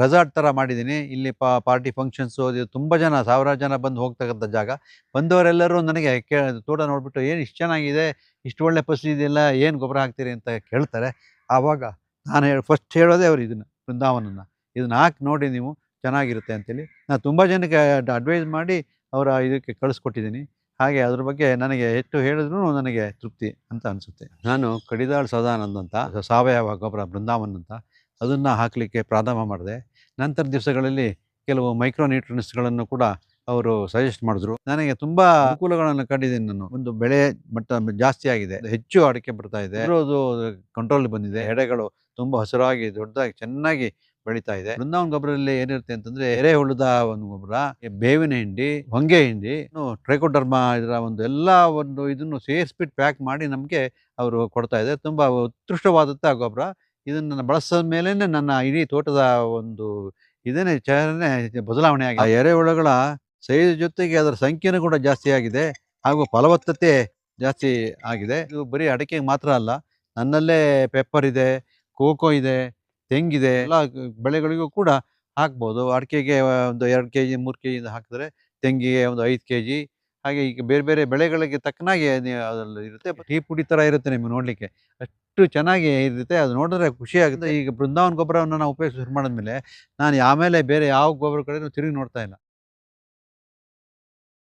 Resort ಥರ ಮಾಡಿದ್ದೀನಿ. ಇಲ್ಲಿ ಪಾ ಪಾರ್ಟಿ ಫಂಕ್ಷನ್ಸು ಅದು ತುಂಬ ಜನ ಸಾವಿರಾರು ಜನ ಬಂದು ಹೋಗ್ತಕ್ಕಂಥ ಜಾಗ. ಬಂದವರೆಲ್ಲರೂ ನನಗೆ ಕೇ ತೋಟ ನೋಡಿಬಿಟ್ಟು ಏನು ಇಷ್ಟು ಚೆನ್ನಾಗಿದೆ? ಇಷ್ಟು ಒಳ್ಳೆ ಇದೆಯಲ್ಲ? ಏನು ಗೊಬ್ಬರ ಹಾಕ್ತೀರಿ? ಅಂತ ಕೇಳ್ತಾರೆ. ಆವಾಗ ನಾನು ಹೇಳಿ ಫಸ್ಟ್ ಹೇಳೋದೇ ಅವ್ರು ಇದನ್ನು ಬೃಂದಾವನನ ಇದನ್ನ ಹಾಕಿ ನೋಡಿ ನೀವು ಚೆನ್ನಾಗಿರುತ್ತೆ ಅಂತೇಳಿ. ನಾನು ತುಂಬ ಜನಕ್ಕೆ ಅಡ್ವೈಸ್ ಮಾಡಿ ಅವರ ಇದಕ್ಕೆ ಕಳಿಸ್ಕೊಟ್ಟಿದ್ದೀನಿ. ಹಾಗೆ ಅದ್ರ ಬಗ್ಗೆ ನನಗೆ ಎಷ್ಟು ಹೇಳಿದ್ರೂ ನನಗೆ ತೃಪ್ತಿ ಅಂತ ಅನಿಸುತ್ತೆ. ನಾನು ಕಡಿದಾಳ್ ಸದಾನಂದ್ ಅಂತ ಸಾವಯವ ಗೊಬ್ಬರ ಬೃಂದಾವನ್ ಅಂತ. ಅದನ್ನು ಹಾಕಲಿಕ್ಕೆ ಪ್ರಾರಂಭ ಮಾಡಿದೆ. ನಂತರ ದಿವಸಗಳಲ್ಲಿ ಕೆಲವು ಮೈಕ್ರೋ ನ್ಯೂಟ್ರಿಯನ್ಸ್ಗಳನ್ನು ಕೂಡ ಅವರು ಸಜೆಸ್ಟ್ ಮಾಡಿದ್ರು. ನನಗೆ ತುಂಬ ಅನುಕೂಲಗಳನ್ನು ಕಂಡಿದ್ದೀನಿ ನಾನು. ಒಂದು ಬೆಳೆ ಮಟ್ಟ ಜಾಸ್ತಿ ಆಗಿದೆ. ಹೆಚ್ಚು ಅಡಿಕೆ ಬರ್ತಾ ಇದೆ. ಅದು ಕಂಟ್ರೋಲ್ ಬಂದಿದೆ. ಎಡೆಗಳು ತುಂಬ ಹಸಿರಾಗಿ, ದೊಡ್ಡದಾಗಿ, ಚೆನ್ನಾಗಿ ಬೆಳೀತಾ ಇದೆ. ಬೃಂದಾವನ್ ಗೊಬ್ಬರದಲ್ಲಿ ಏನಿರುತ್ತೆ ಅಂತಂದ್ರೆ ಎರೆಹುಳದ ಒಂದು ಗೊಬ್ಬರ, ಬೇವಿನ ಹಿಂಡಿ, ಹೊಂಗೆ ಹಿಂಡಿ ಟ್ರೈಕೋಡರ್ಮಾ ಇದರ ಒಂದು ಎಲ್ಲ ಒಂದು ಇದನ್ನು ಸೇರಿಸ್ಬಿಟ್ಟು ಪ್ಯಾಕ್ ಮಾಡಿ ನಮಗೆ ಅವರು ಕೊಡ್ತಾ ಇದೆ ತುಂಬ ಉತ್ಕೃಷ್ಟವಾದಂಥ ಗೊಬ್ಬರ. ಇದನ್ನು ಬಳಸಿದ ಮೇಲೆ ನನ್ನ ಇಡೀ ತೋಟದ ಒಂದು ಇದನ್ನೇ ಚಹರನೇ ಬದಲಾವಣೆ ಆಗಿದೆ. ಆ ಎರೆಹುಳುಗಳ ಸೈಜ್ ಜೊತೆಗೆ ಅದರ ಸಂಖ್ಯೆನೂ ಕೂಡ ಜಾಸ್ತಿ ಆಗಿದೆ ಹಾಗೂ ಫಲವತ್ತತೆ ಜಾಸ್ತಿ ಆಗಿದೆ. ಇದು ಬರೀ ಅಡಿಕೆಗೆ ಮಾತ್ರ ಅಲ್ಲ ನನ್ನಲ್ಲೇ ಪೆಪ್ಪರ್ ಇದೆ ಕೋಕೋ ಇದೆ ತೆಂಗಿದೆ ಎಲ್ಲ ಬೆಳೆಗಳಿಗೂ ಕೂಡ ಹಾಕ್ಬೋದು. ಅಡಿಕೆಗೆ ಒಂದು ಎರಡು ಕೆ ಜಿ ಮೂರು ಕೆ ಜಿಯಿಂದ ಹಾಕಿದ್ರೆ ತೆಂಗಿಗೆ ಒಂದು ಐದು ಕೆ ಜಿ ಹಾಗೆ ಈಗ ಬೇರೆ ಬೇರೆ ಬೆಳೆಗಳಿಗೆ ತಕ್ಕನಾಗಿ ಅದರಲ್ಲಿ ಇರುತ್ತೆ. ಟೀ ಪುಡಿ ಥರ ಇರುತ್ತೆ ನಿಮಗೆ ನೋಡಲಿಕ್ಕೆ. ಅಷ್ಟು ಚೆನ್ನಾಗಿ ಇರುತ್ತೆ ಅದು ನೋಡಿದ್ರೆ ಖುಷಿ ಆಗುತ್ತೆ. ಈಗ ಬೃಂದಾವನ್ ಗೊಬ್ಬರವನ್ನು ನಾವು ಉಪಯೋಗಿಸಿ ಶುರು ಮಾಡಿದ್ಮೇಲೆ ನಾನು ಆಮೇಲೆ ಬೇರೆ ಯಾವ ಗೊಬ್ಬರ ತಿರುಗಿ ನೋಡ್ತಾ ಇಲ್ಲ.